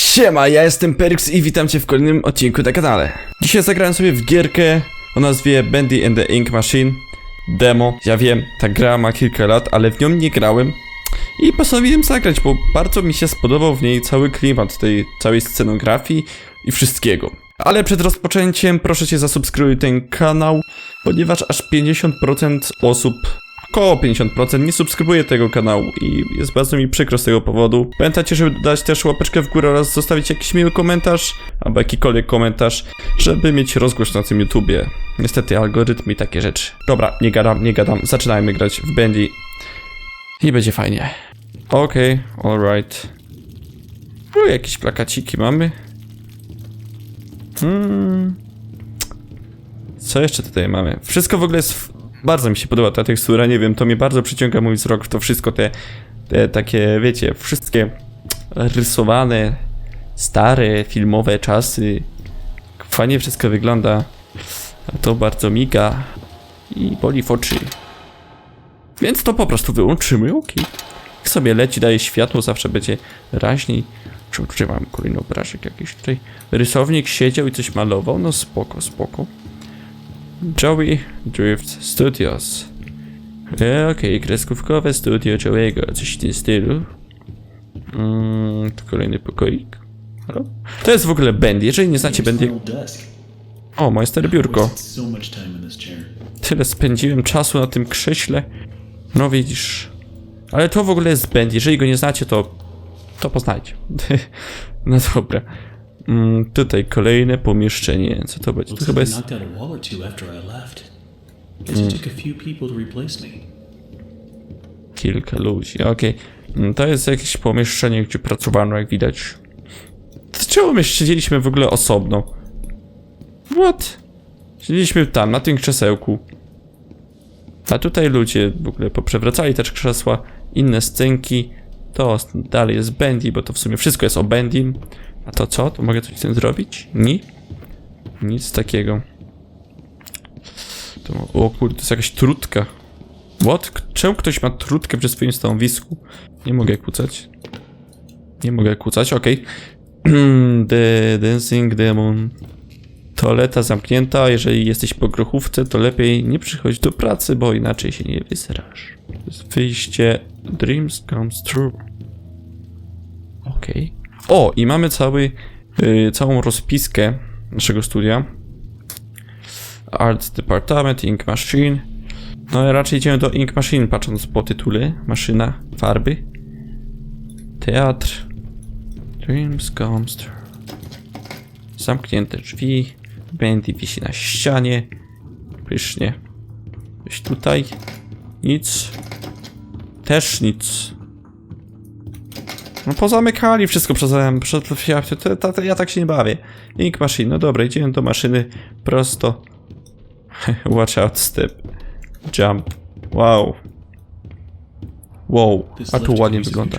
Siema, ja jestem Perks i witam cię w kolejnym odcinku na kanale. Dzisiaj zagrałem sobie w gierkę o nazwie Bendy and the Ink Machine Demo. Ja wiem, ta gra ma kilka lat, ale w nią nie grałem i postanowiłem zagrać, bo bardzo mi się spodobał w niej cały klimat tej całej scenografii i wszystkiego. Ale przed rozpoczęciem proszę cię zasubskrybuj ten kanał, ponieważ aż 50% osób Około 50% nie subskrybuje tego kanału i jest bardzo mi przykro z tego powodu. Pamiętajcie, żeby dać też łapeczkę w górę oraz zostawić jakiś miły komentarz, albo jakikolwiek komentarz, żeby mieć rozgłoś na tym YouTubie. Niestety algorytmy i takie rzeczy. Dobra, nie gadam, nie gadam, zaczynajmy grać w Bendy i będzie fajnie. Okej, okay, alright. Tu jakieś plakaciki mamy. Hmm. Co jeszcze tutaj mamy? Wszystko w ogóle jest. W... Bardzo mi się podoba ta tekstura, nie wiem, to mnie bardzo przyciąga mój wzrok to wszystko, te, te takie, wiecie, wszystkie rysowane, stare, filmowe czasy. Fajnie wszystko wygląda. To bardzo miga i boli w oczy. Więc to po prostu wyłączymy, ok. Jak sobie leci, daje światło, zawsze będzie raźniej. Czy mam kolejny obrazek jakiś tutaj? Rysownik siedział i coś malował, no spoko, spoko. Joey Drift Studios. E, Okej, okay, kreskówkowe studio Joey'ego, coś w tym stylu. Mm, to kolejny pokoik. Halo? To jest w ogóle Bendy, jeżeli nie znacie Bendy... O, moje stare biurko. Tyle spędziłem czasu na tym krześle. No widzisz. Ale to w ogóle jest Bendy, jeżeli go nie znacie, to... To poznajcie. no dobra. Mm, tutaj kolejne pomieszczenie. Co to będzie? To chyba jest... me. Kilka ludzi, okej. Mm, To jest jakieś pomieszczenie, gdzie pracowano, jak widać. To Czemu my siedzieliśmy w ogóle osobno? What? Siedzieliśmy tam, na tym krzesełku. A tutaj ludzie w ogóle poprzewracali też krzesła, inne scenki. To dalej jest Bendy, bo to w sumie wszystko jest o Bendym. A to co? To mogę coś z tym zrobić? Ni? Nic takiego. To, o kurde, to jest jakaś trutka. What? Czemu ktoś ma trutkę przy swoim stanowisku? Nie mogę kłócać. Nie mogę kłócać, okej. The Dancing Demon. Toaleta zamknięta. Jeżeli jesteś po grochówce, to lepiej nie przychodź do pracy, bo inaczej się nie wysrasz. To jest wyjście Dreams Comes True. Okej. O, i mamy cały, y, całą rozpiskę naszego studia. Art Department, Ink Machine. No raczej idziemy do Ink Machine, patrząc po tytule. Maszyna, farby. Teatr. Dreams comes. Zamknięte drzwi. Bendy wisi na ścianie. Pysznie. Coś tutaj. Nic. Też nic. No pozamykali wszystko przez... przez ja, to, to, ja tak się nie bawię. Ink Machine, no dobra, idziemy do maszyny prosto. Watch out step. Jump. Wow. Wow, a tu ładnie wygląda.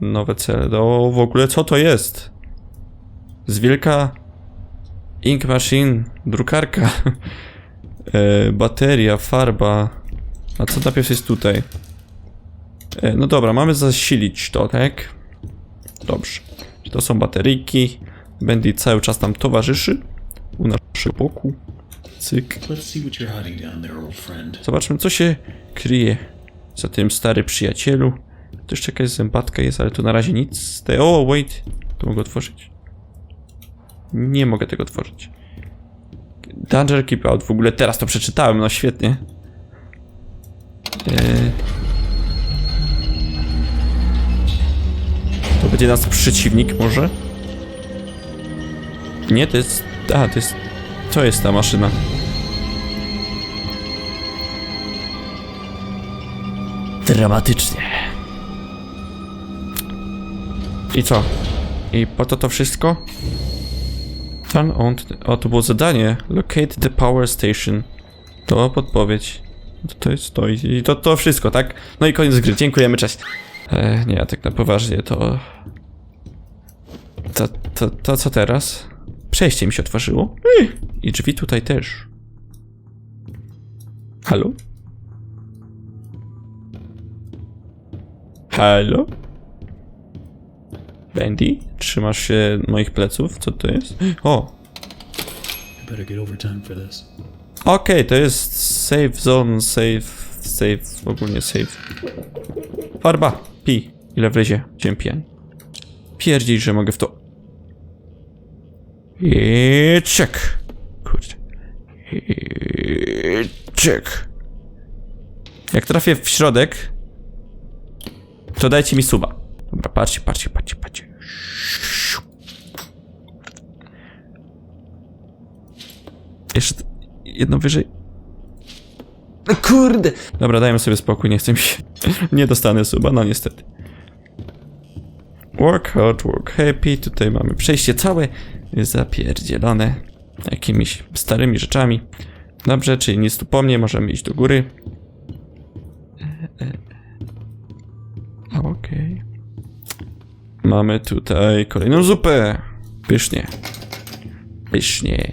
Nowe cele. No w ogóle co to jest? Z wielka Ink Machine, drukarka, e, bateria, farba. A co najpierw jest tutaj? E, no dobra, mamy zasilić to, tak? Dobrze. To są bateryjki. Bendy cały czas nam towarzyszy. U naszego boku. Cyk. Zobaczmy, co się kryje za tym stary przyjacielu. Tu jeszcze jakaś zębatka jest, ale tu na razie nic. z te- O, wait. Tu mogę otworzyć. Nie mogę tego otworzyć. Danger Keep Out. W ogóle teraz to przeczytałem, no świetnie. Eee... To będzie nas przeciwnik może? Nie, to jest... A, to jest... To jest ta maszyna. Dramatycznie. I co? I po to to wszystko? Turn on... O, to było zadanie. Locate the power station. To podpowiedź. To, to jest to i to, to wszystko, tak? No i koniec gry. Dziękujemy, cześć. E, nie, tak na poważnie to... To, to, to co teraz? Przejście mi się otworzyło. I drzwi tutaj też. Halo? Halo? Bendy, trzymasz się moich pleców? Co to jest? O, okej, to jest safe zone, safe, safe, ogólnie safe. Farba, pi, ile wlezie, cię pijany. Pierdziej, że mogę w to. I check. Kurde. I check. Jak trafię w środek, to dajcie mi suba. Dobra, patrzcie, patrzcie, patrzcie, patrzcie. Jeszcze jedno wyżej. Kurde! Dobra, dajmy sobie spokój, nie chcę mi się. Nie dostanę suba, no niestety. Work hard, work happy. Tutaj mamy przejście całe zapierdzielone jakimiś starymi rzeczami. Dobrze, czyli nic tu po mnie, możemy iść do góry. Okej. Mamy tutaj kolejną zupę. Pysznie. Pysznie.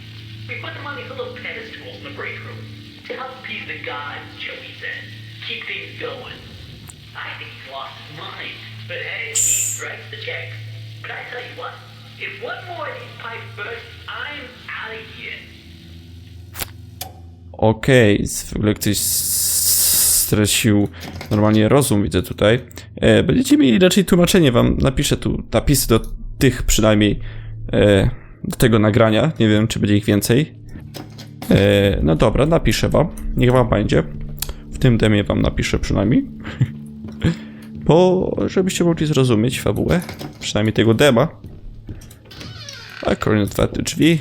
We put on these little pedestals in the break room to help appease the gods, Joey says. Keep things going. I think he's lost his mind. But hey, he writes the. But I tell you what, if one more of these pipes burst, I'm out of here. Okej, w ogóle ktoś s- stracił normalnie rozum, widzę tutaj. E, będziecie mieli raczej tłumaczenie, wam napiszę tu napisy do tych przynajmniej, e, do tego nagrania. Nie wiem, czy będzie ich więcej. E, no dobra, napiszę wam. Niech wam będzie. W tym demie wam napiszę przynajmniej. Bo, żebyście mogli zrozumieć fabułę. Przynajmniej tego dema. A kolejne otwarte drzwi.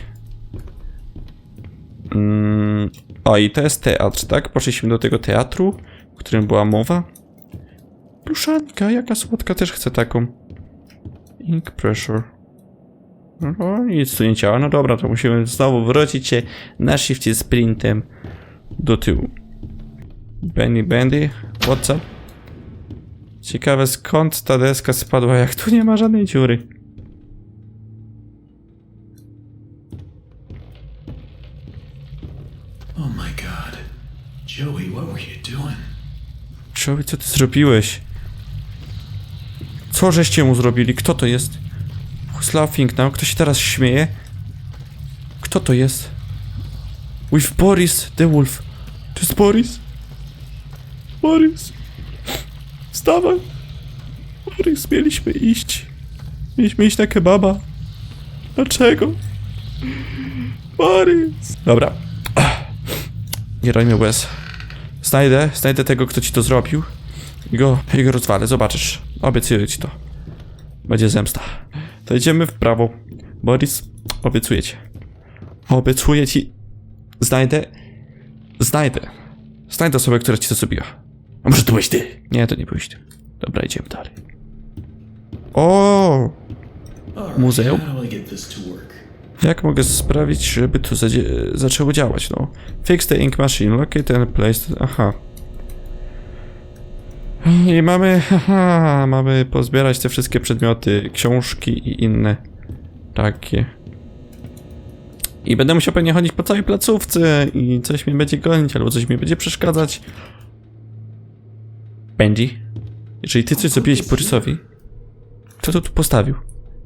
Mm, o, i to jest teatr, tak? Poszliśmy do tego teatru, w którym była mowa. Pluszanka, jaka słodka, też chcę taką. Ink pressure. No, nic tu nie działa. No dobra, to musimy znowu wrócić się na shifcie sprintem do tyłu. Benny Bendy, what's up? Ciekawe skąd ta deska spadła, jak tu nie ma żadnej dziury. Oh my god. Joey, what were you doing? Joey, co ty zrobiłeś? Co żeście mu zrobili? Kto to jest? Who's laughing now? Kto się teraz śmieje? Kto to jest? With Boris, the Wolf. To jest Boris? Boris. Wstawaj. Boris, mieliśmy iść. Mieliśmy iść na kebaba. Dlaczego? Boris. Dobra. Nie rojmy łez. Znajdę, znajdę tego, kto ci to zrobił. I go, i go rozwalę, zobaczysz. Obiecuję ci to. Będzie zemsta. To idziemy w prawo. Boris, obiecuję ci. Obiecuję ci. Znajdę. Znajdę. Znajdę osobę, która ci to zrobiła. A może to byłeś ty? Nie, to nie byłeś ty. Dobra, idziemy dalej. O! Muzeum? Jak mogę sprawić, żeby to zaczęło działać, no? Fix the ink machine, locate and place... Aha. I mamy... Haha, mamy pozbierać te wszystkie przedmioty, książki i inne takie. I będę musiał pewnie chodzić po całej placówce i coś mi będzie gonić, albo coś mi będzie przeszkadzać. Benji? Jeżeli ty coś zrobiłeś Borysowi, kto to tu postawił?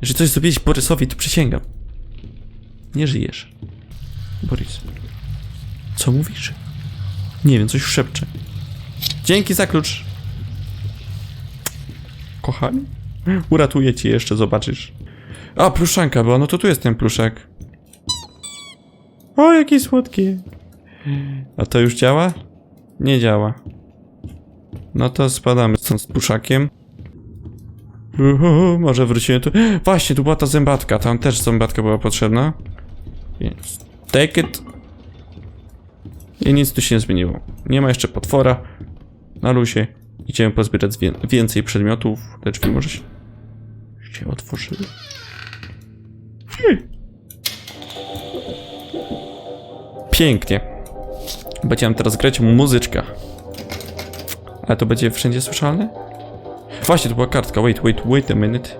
Jeżeli coś zrobiłeś Borysowi, to przysięgam. Nie żyjesz. Boris. Co mówisz? Nie wiem, coś szepcze. Dzięki za klucz. Kochani? Uratuję cię jeszcze, zobaczysz. A, pluszanka była, no to tu jest ten pluszak. O, jaki słodki. A to już działa? Nie działa. No to spadamy stąd z pluszakiem. Uhu, może wrócimy tu. Właśnie, tu była ta zębatka. Tam też zębatka była potrzebna. Więc take it. I nic tu się nie zmieniło. Nie ma jeszcze potwora. Na luzie. Idziemy pozbierać więcej przedmiotów. Te drzwi może się... się otworzyły. Hmm. Pięknie. Będziemy teraz grać muzyczka. Ale to będzie wszędzie słyszalne? Właśnie, to była kartka. Wait, wait, wait a minute.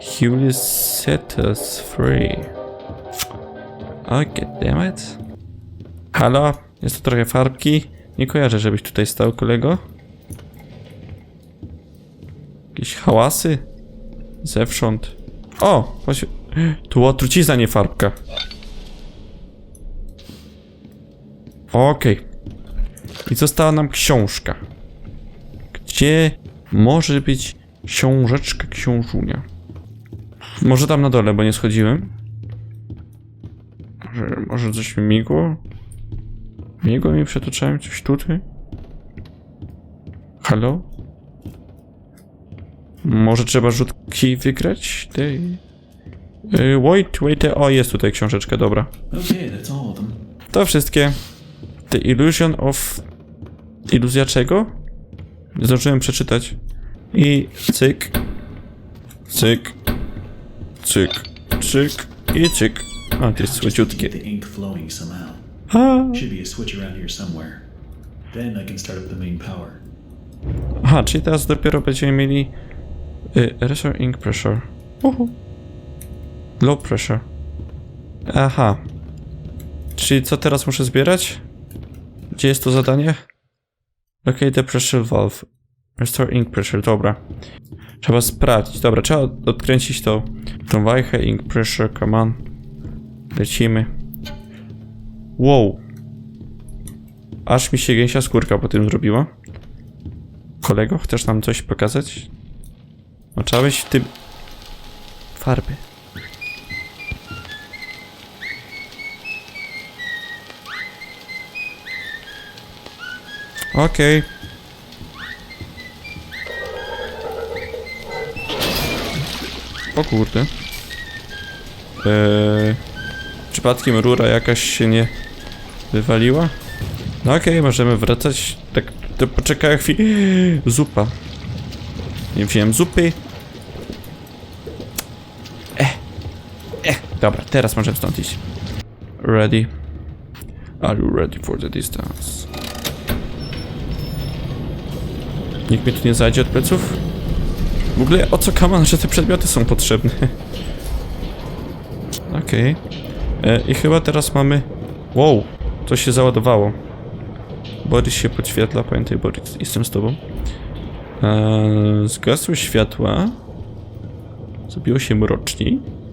He will set us free. Okay, damn it. Halo, jest tu trochę farbki. Nie kojarzę, żebyś tutaj stał, kolego. Jakieś hałasy? Zewsząd. O, właśnie. Tu trucizna, nie farbka. Okej. I została nam książka. Gdzie może być książeczka książunia? Może tam na dole, bo nie schodziłem. Może, może coś mi migło? Migło mi przetoczałem coś tutaj? Halo? Może trzeba rzutki wygrać? Ty. Y, Wait, wait, o jest tutaj książeczka, dobra. Okay, that's all of them. To wszystkie. The Illusion of... Iluzja czego? Zdążyłem przeczytać. I cyk. Cyk. Cyk. Cyk. I cyk. A, to jest słodziutkie. Aha, czyli teraz dopiero będziemy mieli... Y, Ink Pressure. Uhu. Low Pressure. Aha. Czyli co teraz muszę zbierać? Gdzie jest to zadanie? Locate the pressure valve. Restore ink pressure, dobra. Trzeba sprawdzić, dobra, trzeba odkręcić to. Tą wajchę, ink pressure, come on. Lecimy. Wow. Aż mi się gęsia skórka po tym zrobiła. Kolego, chcesz nam coś pokazać? No trzeba być w tym... Farby. Okej. O kurde. Eee, przypadkiem rura jakaś się nie wywaliła? No okej, możemy wracać. Tak, to poczekaj chwilę. Zupa. Nie wziąłem zupy. Dobra, teraz możemy stąd iść. Ready. Are you ready for the distance? Nikt mnie tu nie zajdzie od pleców? W ogóle o co kaman, że te przedmioty są potrzebne? Okej. E, I chyba teraz mamy... Wow, coś się załadowało. Borys się podświetla, pamiętaj Borys, jestem z tobą. Eee, zgasły światła. Zrobiło się mroczniej.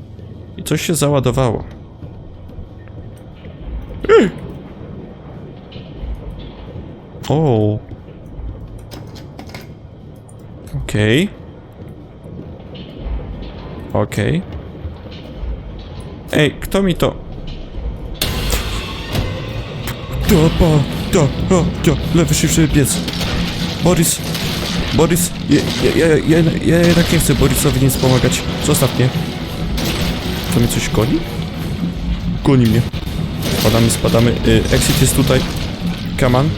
I coś się załadowało. O. Okej. Okej. Ej, kto mi to... Dopa, da, da, da, lewy szybszy pies. Borys, Borys, ja, ja, ja, ja, ja jednak nie chcę Borisowi nic pomagać. Zostaw mnie. To mnie coś goni? Goni mnie. Spadamy, spadamy. Y, exit jest tutaj. Come on.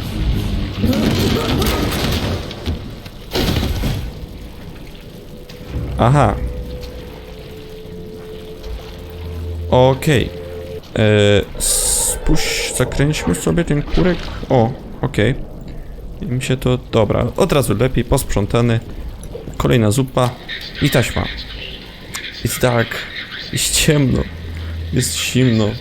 Aha. Okej. Okay. Spuść, zakręćmy sobie ten kurek. O, okej. I Mi się to... Dobra, od razu lepiej, posprzątany. Kolejna zupa i taśma. It's dark. Jest ciemno. Jest zimno.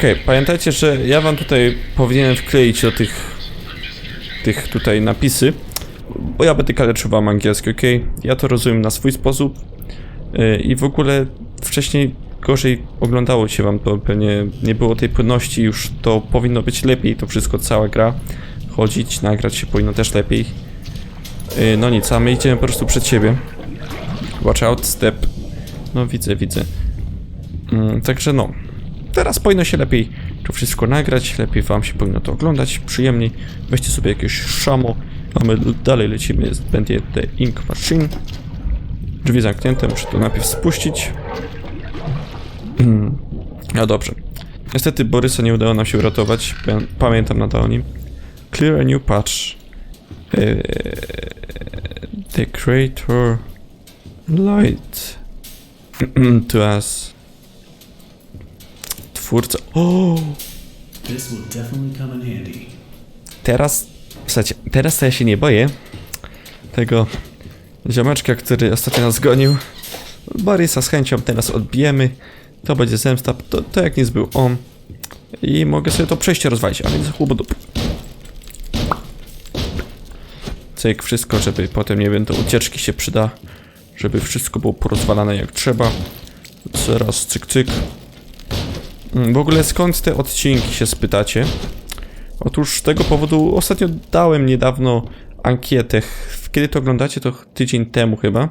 Okej, pamiętajcie, że ja wam tutaj powinienem wkleić do tych tych tutaj napisy, bo ja będę kaleczył wam angielski, okej? Ja to rozumiem na swój sposób yy, i w ogóle wcześniej gorzej oglądało się wam to, pewnie nie było tej płynności, już to powinno być lepiej, to wszystko, cała gra, chodzić, nagrać się powinno też lepiej. Yy, no nic, a my idziemy po prostu przed siebie. Watch out, step. No widzę, widzę. Mm, także no, teraz powinno się lepiej to wszystko nagrać, lepiej wam się powinno to oglądać, przyjemniej. Weźcie sobie jakieś szamo, a my dalej lecimy, będzie The Ink Machine. Drzwi zamknięte, muszę to najpierw spuścić. No dobrze. Niestety Borysa nie udało nam się uratować, pamię- pamiętam nadal o nim. Clear a new patch. Eee, the creator light to us. Twórca. O! Teraz, słuchajcie, teraz to ja się nie boję tego ziomeczka, który ostatnio nas gonił. Borysa z chęcią teraz odbijemy. To będzie zemsta, to, to jak nic był on. I mogę sobie to przejście rozwalić, a więc chłobodup. Cyk, wszystko, żeby potem, nie wiem, do ucieczki się przyda. Żeby wszystko było porozwalane jak trzeba. Zaraz, cyk, cyk. Mm, W ogóle skąd te odcinki się spytacie? Otóż z tego powodu ostatnio dałem niedawno ankietę. Kiedy to oglądacie, to tydzień temu chyba.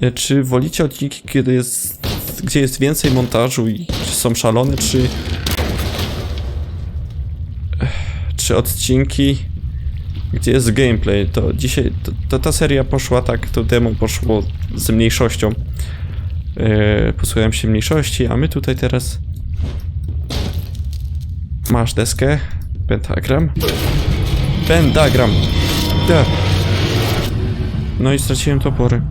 E, Czy wolicie odcinki, kiedy jest, gdzie jest więcej montażu i czy są szalone, czy. Czy odcinki, gdzie jest gameplay? To dzisiaj. To, to ta seria poszła tak, to demo poszło z mniejszością. E, posłuchałem się mniejszości, a my tutaj teraz. Masz deskę. Pentagram. Pentagram. Da. No i straciłem topory.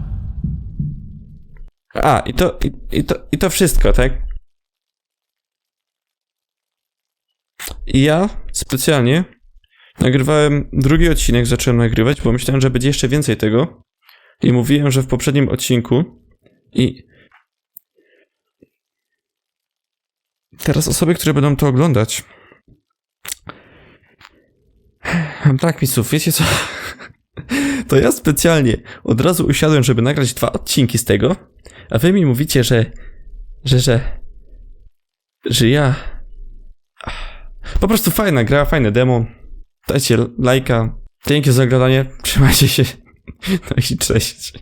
A, i to, i, i to, i to wszystko, tak? I ja specjalnie nagrywałem drugi odcinek, zacząłem nagrywać, bo myślałem, że będzie jeszcze więcej tego. I mówiłem, że w poprzednim odcinku i teraz osoby, które będą to oglądać, tak, misów, wiecie co? To ja specjalnie od razu usiadłem, żeby nagrać dwa odcinki z tego, a wy mi mówicie, że. że, że. że ja. Po prostu fajna gra, fajne demo. Dajcie lajka. Dzięki za oglądanie. Trzymajcie się. No i cześć.